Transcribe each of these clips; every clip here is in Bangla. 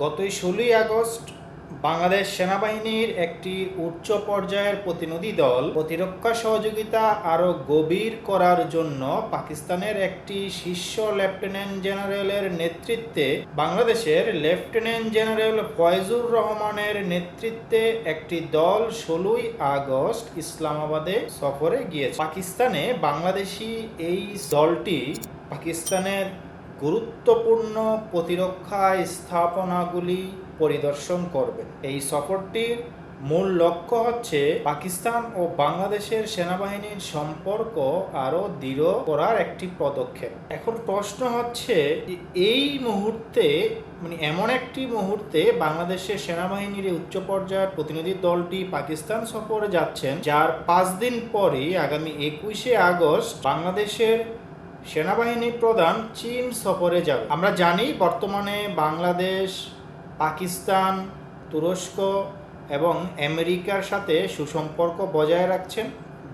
গতই ষোলোই আগস্ট বাংলাদেশ সেনাবাহিনীর একটি উচ্চ পর্যায়ের প্রতিনিধি দল প্রতিরক্ষা সহযোগিতা আরও গভীর করার জন্য পাকিস্তানের একটি শীর্ষ লেফটেন্যান্ট জেনারেলের নেতৃত্বে বাংলাদেশের লেফটেন্যান্ট জেনারেল ফয়জুর রহমানের নেতৃত্বে একটি দল ষোলোই আগস্ট ইসলামাবাদে সফরে গিয়েছে। পাকিস্তানে বাংলাদেশি এই দলটি পাকিস্তানের গুরুত্বপূর্ণ প্রতিরক্ষা স্থাপনাগুলি পরিদর্শন করবেন। এই সফরটির মূল লক্ষ্য হচ্ছে পাকিস্তান ও বাংলাদেশের সেনাবাহিনীর সম্পর্ক আরও দৃঢ় করার একটি পদক্ষেপ। এখন প্রশ্ন হচ্ছে, এই মুহূর্তে মানে এমন একটি মুহূর্তে বাংলাদেশের সেনাবাহিনীর উচ্চ পর্যায়ের প্রতিনিধি দলটি পাকিস্তান সফরে যাচ্ছেন, যার পাঁচ দিন পরই আগামী একুশে আগস্ট বাংলাদেশের সেনাবাহিনী প্রধান চীন সফরে যাবে। আমরা জানি বর্তমানে বাংলাদেশ, পাকিস্তান, তুরস্ক এবং আমেরিকার সাথে সুসম্পর্ক বজায় রাখছেন।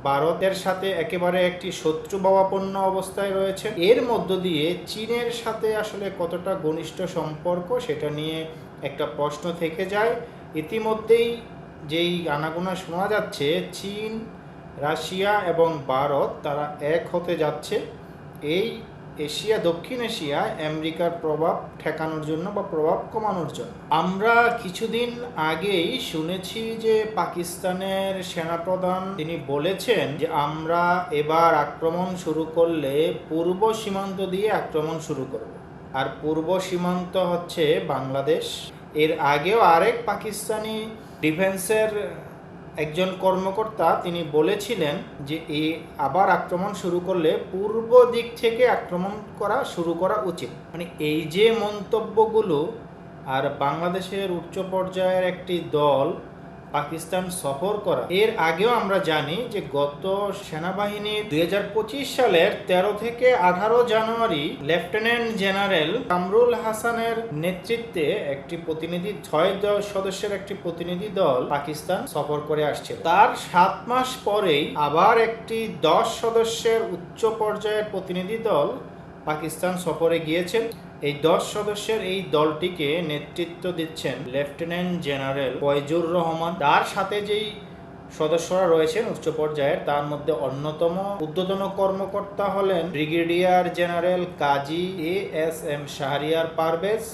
ভারতের সাথে একেবারে একটি শত্রুভাবাপন্ন অবস্থায় রয়েছে। এর মধ্য দিয়ে চীনের সাথে আসলে কতটা ঘনিষ্ঠ সম্পর্ক সেটা নিয়ে একটা প্রশ্ন থেকে যায়। ইতিমধ্যেই যেই আনাগোনা শোনা যাচ্ছে, চীন, রাশিয়া এবং ভারত তারা এক হতে যাচ্ছে। এই এশিয়া, দক্ষিণ এশিয়ায় আমেরিকার প্রভাব ঠেকানোর জন্য বা প্রভাব কমানোর জন্য। আমরা কিছুদিন আগেই শুনেছি যে পাকিস্তানের সেনাপ্রধান তিনি বলেছেন যে আমরা এবার আক্রমণ শুরু করলে পূর্ব সীমান্ত দিয়ে আক্রমণ শুরু করব। আর পূর্ব সীমান্ত হচ্ছে বাংলাদেশ। এর আগেও আরেক পাকিস্তানি ডিফেন্সের একজন কর্মকর্তা, তিনি বলেছিলেন যে এ আবার আক্রমণ শুরু করলে পূর্ব দিক থেকে আক্রমণ করা শুরু করা উচিত। মানে এই যে মন্তব্যগুলো, আর বাংলাদেশের উচ্চ পর্যায়ের একটি দল পাকিস্তান সফর করা। এর আগেও আমরা জানি যে গত সেনাবাহিনী দু হাজার পঁচিশ সালের ১৩ থেকে আঠারো জানুয়ারি লেফটেন্যান্ট জেনারেল কামরুল হাসানের নেতৃত্বে একটি প্রতিনিধি, ছয় সদস্যের একটি প্রতিনিধি দল পাকিস্তান সফর করে আসছিল। তার সাত মাস পরেই আবার একটি দশ সদস্যের উচ্চ পর্যায়ের প্রতিনিধি দল পাকিস্তান সফরে গিয়েছেন। এই দশ সদস্যের এই দলটিকে নেতৃত্ব দিচ্ছেন লেফটেন্যান্ট জেনারেল ফয়জুর রহমান। তার সাথে যেই সদস্যরা রয়েছেন উচ্চ পর্যায়ের, তার মধ্যে অন্যতম ঊর্ধ্বতন কর্মকর্তা হলেন brigadier general Kazi A S M Shahriar Parvez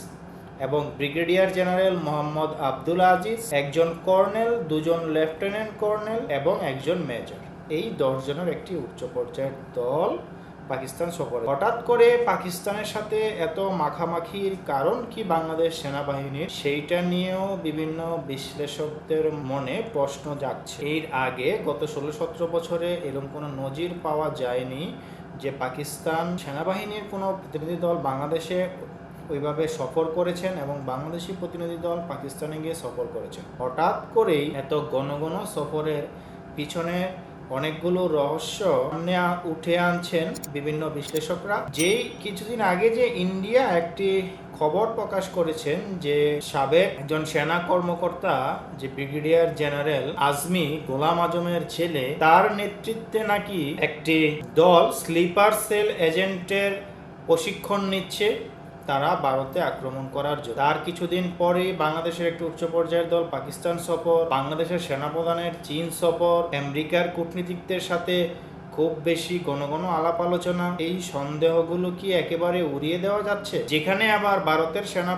এবং ব্রিগেডিয়ার জেনারেল মোহাম্মদ আব্দুল আজিজ। একজন কর্নেল, দুজন লেফটেন্যান্ট কর্নেল এবং একজন মেজর। এই দশজনের একটি উচ্চ পর্যায়ের দল পাকিস্তান সফরে। হঠাৎ করে পাকিস্তানের সাথে এত মাখামাখির কারণ কি বাংলাদেশ সেনাবাহিনীর? সেইটা নিয়েও বিভিন্ন বিশ্লেষকদের মনে প্রশ্ন জাগছে। এর আগে গত ষোলো সতেরো বছরে এরকম কোনো নজির পাওয়া যায়নি যে পাকিস্তান সেনাবাহিনীর কোনো প্রতিনিধি দল বাংলাদেশে ওইভাবে সফর করেছেন এবং বাংলাদেশি প্রতিনিধি দল পাকিস্তানে গিয়ে সফর করেছেন। হঠাৎ করেই এত ঘন সফরের পিছনে অনেকগুলো রহস্য সামনে উঠে আনছেন বিভিন্ন বিশ্লেষকরা। যেই কিছুদিন আগে যে ইন্ডিয়া একটি খবর প্রকাশ করেছেন যে সাবেক একজন সেনা কর্মকর্তা, যে ব্রিগেডিয়ার জেনারেল আজমি গোলাম আজমের ছেলে, তার নেতৃত্বে নাকি একটি দল স্লিপার সেল এজেন্টের প্রশিক্ষণ নিচ্ছে। তারা ভারতে আক্রমণ করার জন্য। তার কিছুদিন পরে বাংলাদেশের একটি উচ্চ পর্যায়ের দল পাকিস্তান সফর, বাংলাদেশের সেনাপ্রধানের চীন সফর, আমেরিকার কূটনীতিকদের সাথে খুব বেশি ঘন ঘন আলাপ আলোচনা। এই সন্দেহগুলো কি একেবারে উড়িয়ে দেওয়া যাচ্ছে? যেখানে আবার ভারতের সেনা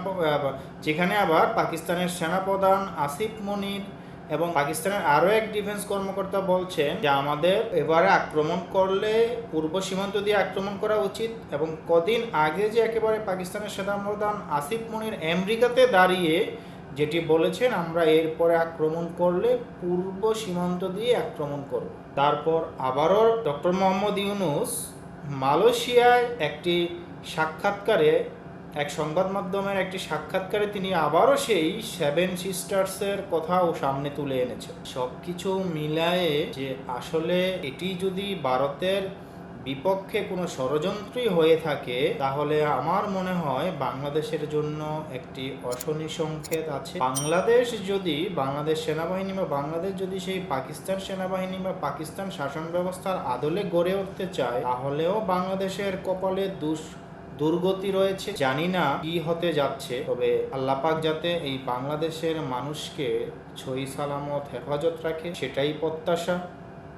যেখানে আবার পাকিস্তানের সেনাপ্রধান আসিফ মনির এবং পাকিস্তানের আরও এক ডিফেন্স কর্মকর্তা বলছেন যে আমাদের এবারে আক্রমণ করলে পূর্ব সীমান্ত দিয়ে আক্রমণ করা উচিত এবং কদিন আগে যে একেবারে পাকিস্তানের সেনাপ্রধান আসিফ মনির আমেরিকাতে দাঁড়িয়ে যেটি বলেছেন, আমরা এরপরে আক্রমণ করলে পূর্ব সীমান্ত দিয়ে আক্রমণ করব। তারপর আবারও ডক্টর মোহাম্মদ ইউনুস মালয়েশিয়ায় একটি সাক্ষাৎকারে এক সংবাদ মাধ্যমের একটি সাক্ষাৎকারে তিনি আবারও সেই সেভেন সিস্টার্সের কথাও সামনে তুলে এনেছেন। সবকিছু মিলায়ে যে আসলে এটি যদি ভারতের বিপক্ষে কোনো ষড়যন্ত্রই হয়ে থাকে, তাহলে আমার মনে হয় বাংলাদেশের জন্য একটি অশনি সংকেত আছে। বাংলাদেশ যদি, বাংলাদেশ সেনাবাহিনী বা বাংলাদেশ যদি সেই পাকিস্তান সেনাবাহিনী বা পাকিস্তান শাসন ব্যবস্থার আদলে গড়ে উঠতে চায়, তাহলেও বাংলাদেশের কপালে দুষ দুর্গতি রয়েছে। জানি না কি হতে যাচ্ছে, তবে আল্লাপাক যাতে এই বাংলাদেশের মানুষকে ছই সালামত, হেফাজত রাখে, সেটাই প্রত্যাশা।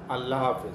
আল্লাহ হাফিজ।